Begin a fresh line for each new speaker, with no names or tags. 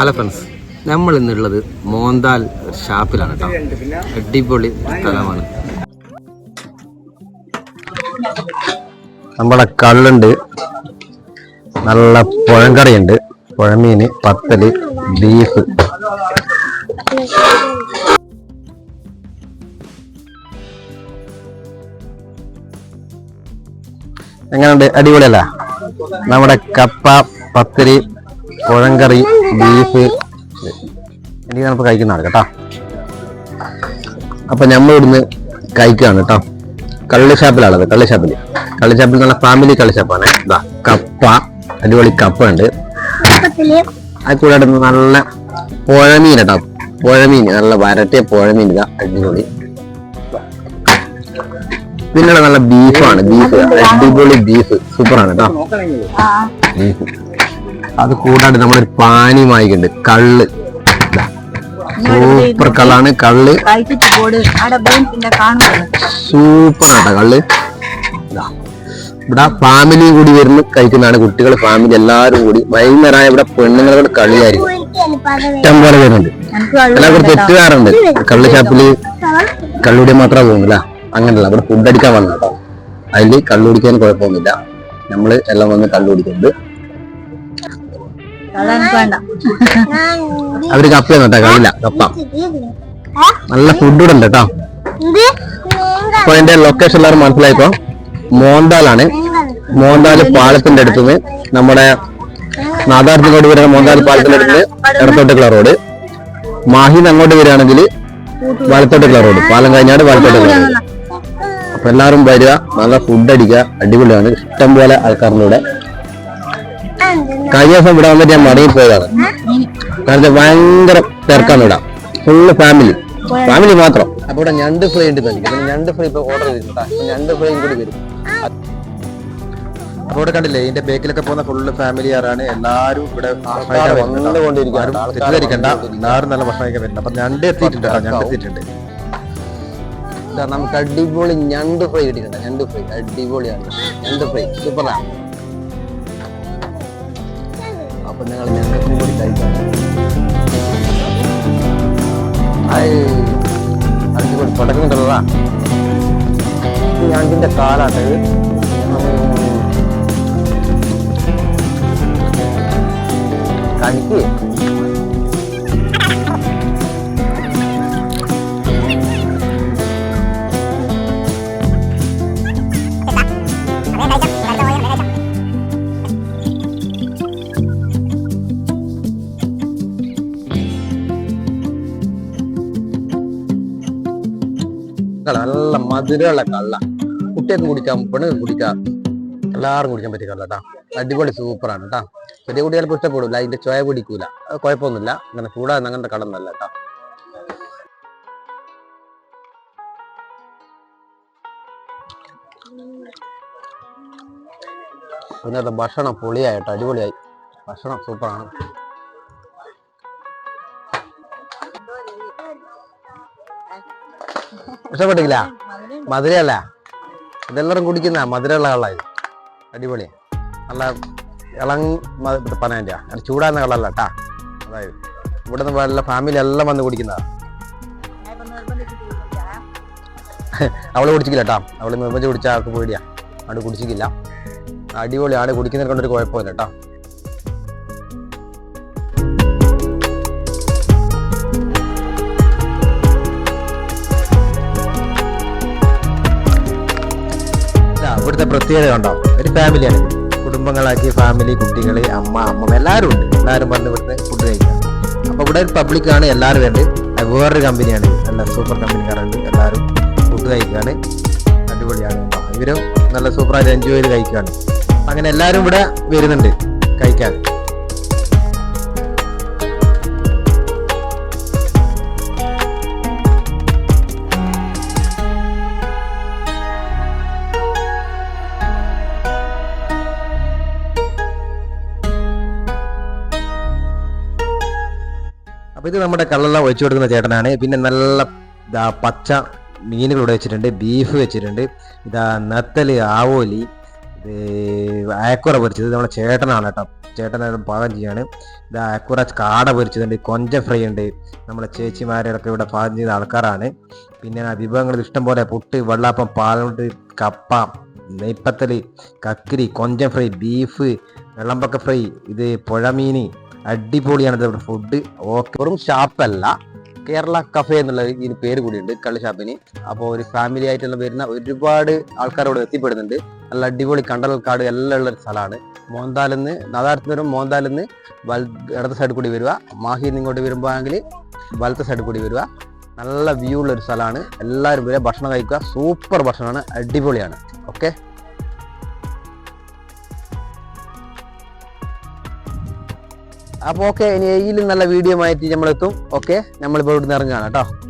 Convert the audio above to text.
Hello friends നമ്മൾ ഇന്നുള്ളത് മോന്താൽ ഷാപ്പിലാണ് കേട്ടോ. അടിപൊളി സ്ഥലമാണ്. നമ്മുടെ കള്ളുണ്ട്. നല്ല പുഴങ്കറിയുണ്ട് പുഴമീന് പത്തൽ ബീഫ്. എങ്ങനെയുണ്ട്? അടിപൊളിയല്ല? നമ്മുടെ കപ്പ പത്തിരി പുഴങ്കറി ബീഫ് എനിക്ക് നമുക്ക് കഴിക്കുന്നതാണ് കേട്ടോ. അപ്പൊ നമ്മൾ ഇവിടുന്ന് കഴിക്കുകയാണ് കേട്ടോ. കള്ളി കള്ളിഷാപ്പിൽ കള്ളി ഷാപ്പിൽ കള്ളി ഷാപ്പിൽ നല്ല ഫാമിലി കള്ളി ഷാപ്പാണ് ഇതാ കപ്പ അടിപൊളി കപ്പ ഉണ്ട് അത് കൂടാതെ നല്ല പുഴമീൻ കേട്ടോ. പുഴമീൻ നല്ല വരട്ടിയ പുഴമീൻ ഇതാ അടിപൊളി. പിന്നെ നല്ല ബീഫാണ്. ബീഫ് അടിപൊളി ബീഫ്. സൂപ്പറാണ് കേട്ടോ. അത് കൂടാണ്ട് നമ്മളൊരു പാനി വാങ്ങിക്കുന്നുണ്ട് കള്ള്. സൂപ്പർ കള്ളാണ്. കള്ള്. സൂപ്പർ ആട്ടോ കള്ള്. ഇവിടെ ഫാമിലി കൂടി വരുന്നു. കഴിക്കുന്നതാണ് കുട്ടികൾ ഫാമിലി എല്ലാവരും കൂടി. വൈകുന്നേരമായ ഇവിടെ പെണ്ണുങ്ങളോട് കളിയായിരിക്കും. ഇഷ്ടം പോലെ വരുന്നുണ്ട് എല്ലാവർക്കും തെറ്റുകാറുണ്ട് കള്ള് ഷാപ്പിൽ കള്ളുടി മാത്രമേ പോകുന്നില്ല. അങ്ങനെയല്ല ഇവിടെ ഫുഡ് അടിക്കാൻ വന്നു കേട്ടോ. അതിൽ കള്ളുടിക്കാൻ കുഴപ്പമൊന്നുമില്ല. നമ്മൾ എല്ലാം വന്ന്
വേണ്ട
അവർ കപ്പയൊന്നും കേട്ടോ കളില്ല കപ്പ. നല്ല ഫുഡ് ഇവിടെ ഉണ്ട് കേട്ടോ. അപ്പൊ എന്റെ ലൊക്കേഷൻ എല്ലാവരും മനസ്സിലായിപ്പോ മോന്താലാണ് മോന്താൽ പാലത്തിന്റെ അടുത്തുനിന്ന് നമ്മുടെ നാദാർത്തിക്കോട് വരുന്ന മോന്താൽ പാലത്തിന്റെ അടുത്ത് ഇടത്തോട്ടുള്ള റോഡ്. മാഹിന്ന് അങ്ങോട്ട് വരികയാണെങ്കിൽ വലത്തോട്ടുള്ള റോഡ്. പാലം കഴിഞ്ഞാട് വലത്തോട്ടുള്ള റോഡ്. അപ്പൊ എല്ലാവരും വരിക നല്ല ഫുഡ് അടിക്കുക അടിപൊളിയാണ്. ഇഷ്ടം പോലെ ആൾക്കാരുടെ കഴിഞ്ഞ ദിവസം ഇവിടെ വന്നിട്ട് ഞാൻ മടങ്ങി പോയതാണ്. കാരണം ഭയങ്കര തിരക്കാണ് ഇവിടെ. ഫുള്ള് ഫാമിലി ഫാമിലി മാത്രം. അപ്പൊ ഇവിടെ ഞണ്ട് ഫ്രൈ ഉണ്ട് തന്നെ ഞണ്ട് ഫ്രൈ ഇപ്പൊ ഓർഡർ ചെയ്തിട്ടുണ്ട് ഞണ്ട് ഫ്രൈയും കൂടി വരും.
അപ്പൊ ഇവിടെ കണ്ടില്ലേ ഇതിന്റെ ബേക്കിലൊക്കെ പോകുന്ന ഫുള്ള് ഫാമിലി ആറാണ് എല്ലാരും ഇവിടെ. തെറ്റിദ്ധരിക്കണ്ട. എല്ലാവരും നല്ല ഭക്ഷണം കഴിക്കാൻ വരുന്നുണ്ട്. അപ്പൊ ഞണ്ട് എത്തിയിട്ടുണ്ട് ഞണ്ട് എത്തിയിട്ടുണ്ട്.
നമുക്ക് അടിപൊളി ഞണ്ട് ഫ്രൈ കിട്ടിയിട്ടുണ്ട്. ഞണ്ട് ഫ്രൈ. അടിപൊളിയാണ്. ഞണ്ട് ഫ്രൈ. സൂപ്പറാണ് അപ്പൊ ഞങ്ങൾ ഞണ്ട് ഫ്രൈ കൂടി കഴിക്കാം ഹായ്. കൂടി തുടക്കുന്നുണ്ടല്ലോ ഞാൻ ഞണ്ടിന്റെ കാലാട്ട് കണിക്ക് മധുരമുള്ള കള്ള. കുട്ടിയൊക്കെ കുടിക്കാം പെണ്ണ് കുടിക്കാം എല്ലാവരും കുടിക്കാൻ പറ്റിയ കള്ള അടിപൊളി സൂപ്പറാണ് കേട്ടാ ചെറിയ കുട്ടികൾ ഇഷ്ടപ്പെടില്ല അതിന്റെ ചോയ പിടിക്കൂല. അത് കുഴപ്പമൊന്നുമില്ല. അങ്ങനെ ചൂടാകുന്ന അങ്ങനത്തെ കള്ളന്നല്ല കേട്ടാ പിന്നെ ഭക്ഷണം പൊളിയായി അടിപൊളിയായി. ഭക്ഷണം സൂപ്പറാണ്. ഇഷ്ടപ്പെട്ടില്ല മധുരയല്ല. ഇതെല്ലാരും കുടിക്കുന്ന മധുരമുള്ള കള്ളായി അടിപൊളി. നല്ല ഇളം പനേന്റെ അങ്ങനെ ചൂടാകുന്ന കള്ളല്ല കേട്ടാ. അതായത് ഇവിടെ നിന്ന് എല്ലാ ഫാമിലി എല്ലാം വന്ന് കുടിക്കുന്നതാ. അവൾ കുടിച്ചില്ല കേട്ടാ. അവൾ നിർബന്ധിച്ച് കുടിച്ച ആൾക്ക് പേടിയാ. അവിടെ കുടിച്ചിട്ടില്ല അടിപൊളിയാണ് കുടിക്കുന്നതിനെ കൊണ്ടൊരു കുഴപ്പമില്ല കേട്ടോ. ഇവിടുത്തെ പ്രത്യേകത ഉണ്ടോ ഒരു ഫാമിലിയാണ്. കുടുംബങ്ങളാക്കി ഫാമിലി കുട്ടികൾ അമ്മ അമ്മ എല്ലാവരും ഉണ്ട്. എല്ലാവരും വന്ന് ഇവിടുന്ന് ഫുഡ് കഴിക്കാം അപ്പോൾ ഇവിടെ ഒരു പബ്ലിക്കാണ് എല്ലാവരും ഉണ്ട്. വേറൊരു കമ്പനിയാണ് നല്ല സൂപ്പർ കമ്പനിക്കാരുണ്ട് എല്ലാവരും ഫുഡ് കഴിക്കുകയാണ്. അടിപൊളിയാണ്. ഇവരും നല്ല സൂപ്പറായിട്ട് എൻജോയ് ചെയ്ത് കഴിക്കുകയാണ്. അങ്ങനെ എല്ലാവരും ഇവിടെ വരുന്നുണ്ട്. കഴിക്കാൻ. അപ്പൊ ഇത് നമ്മുടെ കള്ളെല്ലാം ഒഴിച്ചു കൊടുക്കുന്ന ചേട്ടനാണ്. പിന്നെ നല്ല പച്ച മീനുകൾ ഇവിടെ വെച്ചിട്ടുണ്ട്. ബീഫ് വെച്ചിട്ടുണ്ട്. ഇതാ നത്തൽ ആവോലി
ഇത് അയക്കുറ പൊരിച്ചത്. നമ്മുടെ ചേട്ടനാണ് കേട്ടോ. ചേട്ടനായിട്ട് പാകം ചെയ്യാണ്. ഇത് അയക്കുറ കാട പൊരിച്ചതുണ്ട്. കൊഞ്ച ഫ്രൈ ഉണ്ട്. നമ്മുടെ ചേച്ചിമാരൊക്കെ ഇവിടെ പാകം ചെയ്യുന്ന ആൾക്കാരാണ്. പിന്നെ വിഭവങ്ങൾ ഇഷ്ടം പോലെ പുട്ട് വെള്ളാപ്പം പാലോട്ട് കപ്പ നെയ്പ്പത്തൽ കക്കിരി കൊഞ്ച ഫ്രൈ ബീഫ് വെള്ളമ്പക്ക ഫ്രൈ ഇത് പുഴമീന് അടിപൊളിയാണ് ഇതവിടെ ഫുഡ് ഓക്കെ
വെറും ഷാപ്പല്ല കേരള കഫേ എന്നുള്ള ഇതിന് പേര് കൂടിയുണ്ട് കള്ളി ഷാപ്പിന് അപ്പോൾ ഒരു ഫാമിലി ആയിട്ടുള്ള വരുന്ന ഒരുപാട് ആൾക്കാർ ആൾക്കാരോട് എത്തിപ്പെടുന്നുണ്ട്. നല്ല അടിപൊളി കണ്ടൽക്കാട് എല്ലാം ഉള്ള ഒരു സ്ഥലമാണ്. മോന്താലെന്ന് നാദാരത്ത് വരും മോന്താലെന്ന് വൽ ഇടത്തെ സൈഡിൽ കൂടി വരിക. മാഹിന്ന് ഇങ്ങോട്ട് വരുമ്പോഴെങ്കിൽ വലത്തെ സൈഡിൽ കൂടി വരിക. നല്ല വ്യൂ ഉള്ള ഒരു സ്ഥലമാണ്. എല്ലാവരും വരിക ഭക്ഷണം കഴിക്കുക. സൂപ്പർ ഭക്ഷണമാണ്. അടിപൊളിയാണ്. ഓക്കെ അപ്പോൾ ഓക്കെ ഇനി ഇതിലും നല്ല വീഡിയോ ആയിട്ട് നമ്മളെത്തും. ഓക്കെ നമ്മളിപ്പോൾ ഇവിടുന്ന് ഇറങ്ങുകയാണ് കേട്ടോ.